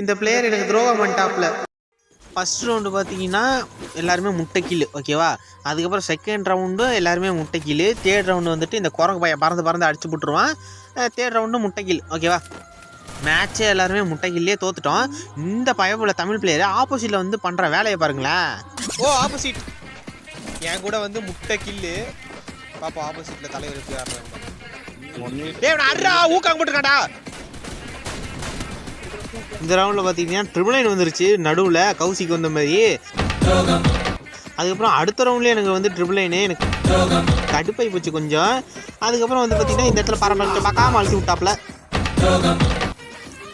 இந்த பிளேயர் எனக்கு துரோகம் பண்ணிட்டாப்ல. ஃபர்ஸ்ட் ரவுண்டு பார்த்தீங்கன்னா எல்லாருமே முட்டைக்கில் ஓகேவா அதுக்கப்புறம் செகண்ட் ரவுண்டு எல்லாருமே முட்டைக்கில் தேர்ட் ரவுண்டு வந்துட்டு இந்த குரங்கு பையன் பறந்து பறந்து அடிச்சு போட்டுருவான். தேர்ட் ரவுண்டு முட்டைக்கில் ஓகேவா மேட்ச்சே எல்லாருமே முட்டைக்கில்லே தோத்துட்டோம். இந்த பயமுள்ள தமிழ் பிளேயர் ஆப்போசிட்டில் வந்து பண்ணுற வேலையை பாருங்களேன். ஓ ஆப்போசிட் என் கூட வந்து முட்டை கில்லு பாப்பா ஆப்போசிட்டில் தலைவர் எப்படி ஊக்காங்க போட்டுருக்காடா இந்த ரவுண்டில் பார்த்தீங்கன்னா ட்ரிபிள் நைன் வந்துருச்சு. நடுவில் கௌசிக்கு வந்த மாதிரி. அதுக்கப்புறம் அடுத்த ரவுண்ட்லேயே எனக்கு வந்து ட்ரிபிள் நைனு எனக்கு கடுப்பாகி போச்சு கொஞ்சம். அதுக்கப்புறம் வந்து பார்த்தீங்கன்னா இந்த இடத்துல பரம்பரை பார்க்காம அழுத்தி விட்டாப்ல.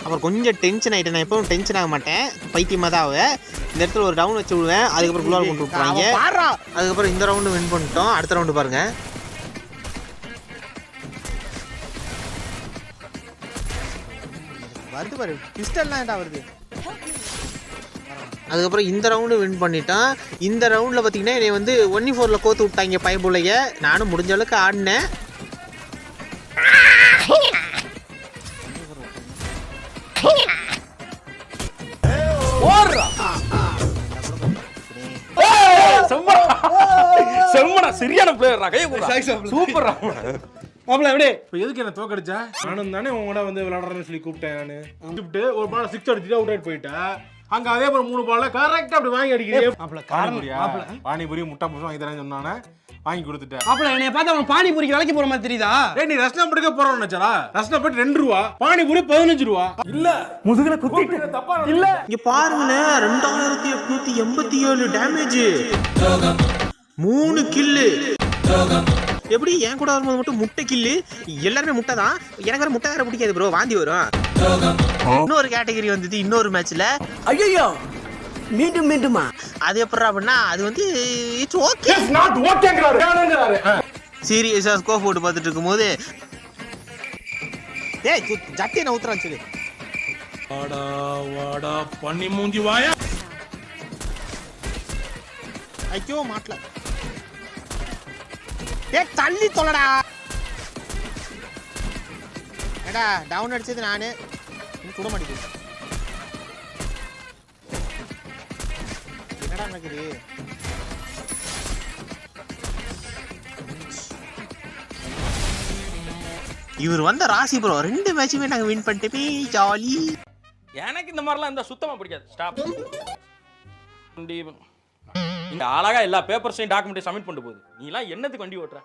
அப்புறம் கொஞ்சம் டென்ஷன் ஆகிட்டேன் நான் எப்பவும் டென்ஷன் ஆக மாட்டேன். பைத்தியமாக தான் ஆகுவேன் இந்த இடத்துல ஒரு டவுன் வச்சு விடுவேன். அதுக்கப்புறம் குள்ளால் கொண்டு விட்டுருவாங்க. அதுக்கப்புறம் இந்த ரவுண்டு வின் பண்ணிட்டோம். அடுத்த ரவுண்டு பாருங்க. வருது பாரு. பிஸ்டல்லாம் ஏன்டா வருது? அதுக்கப்புறம் இந்த ரவுண்டு வின் பண்ணிட்டான். இந்த ரவுண்டில் பார்த்தீங்கன்னா என்னை வந்து ஒன்னி ஃபோரில் கோத்து விட்டாங்க பயபுள்ளைய நானும் முடிஞ்ச அளவுக்கு ஆடினேன். செம்மடா. சரியான பிளேயர்டா கைய சூப்பர்டா மாப்பிள்ள எப்படி? இப்போ எதுக்கு என்ன தோக்கடிச்சா? நானும் தானே உங்க கூட வந்து விளையாடுறேன்னு சொல்லி கூப்பிட்டேன் நானு. கூப்பிட்டு ஒரு பால் சிக்ஸ் அடிச்சுட்டு அவுட் ஆயிட்டு போயிட்டேன் அங்க அதே போல மூணு பால்ல கரெக்டா அப்படி வாங்கி அடிக்கிறீங்க மாப்பிள்ள மாப்பிள்ள. பானிபூரி முட்டை புஷம் வாங்கி தரேன்னு சொன்னானே. வாங்கி கொடுத்துட்டேன். மாப்பிள்ள என்னைய பார்த்து அவன் பானிபூரிக்கு வேலைக்கு போற மாதிரி தெரியுதா? ஏய் நீ ரஸ்னா படுக்க போறோம் நினைச்சாரா ரஸ்னா போயிட்டு ரெண்டு ரூபா பானிபூரி பதினஞ்சு ரூபா. இல்ல முதுகுல குத்திட்டு. தப்பா இல்ல. இங்க பாருங்களேன் ரெண்டாயிரத்தி எட்நூத்தி எண்பத்தி ஏழு டேமேஜ் மூணு கில்லு எப்படி என் கூட வரும்போது மட்டும் முட்டை கில்லு? எல்லாருமே முட்டை தான் எனக்கு வேற முட்டை வேற பிடிக்காது ப்ரோ வாந்தி வரும். இன்னொரு கேட்டகரி வந்தது இன்னொரு மேட்ச்ல ஐயோ மீண்டும் மீண்டுமா? அது எப்படி அப்படின்னா அது வந்து இட்ஸ் ஓகே நாட் ஓகேங்கறாரு வேணுங்கறாரு. சீரியஸா ஸ்கோப் போட்டு பார்த்துட்டு இருக்கும்போது ஏய் ஜட்டி நான் ஊத்துறான்னு சொல்லு. வாடா வாடா பண்ணி மூஞ்சி வாயா. ஐயோ மாட்டல. ஏ தள்ளி தொலைடா. ஏடா டவுன் அடிச்சது நானு. கூட மாட்டேங்குது என்னடா நடக்குது? இவர் வந்த ராசி ப்ரோ ரெண்டு மேட்சுமே நாங்க வின் பண்ணிட்டோமே ஜாலி எனக்கு இந்த மாதிரிலாம் இருந்தா சுத்தமா பிடிக்காது. ஸ்டாப் இந்த அழகா எல்லா பேப்பர்ஸையும் டாக்குமெண்ட்டையும் சப்மிட் பண்ணிட்டு போகுது. நீ எல்லாம் என்னத்துக்கு வண்டி ஓட்டுற?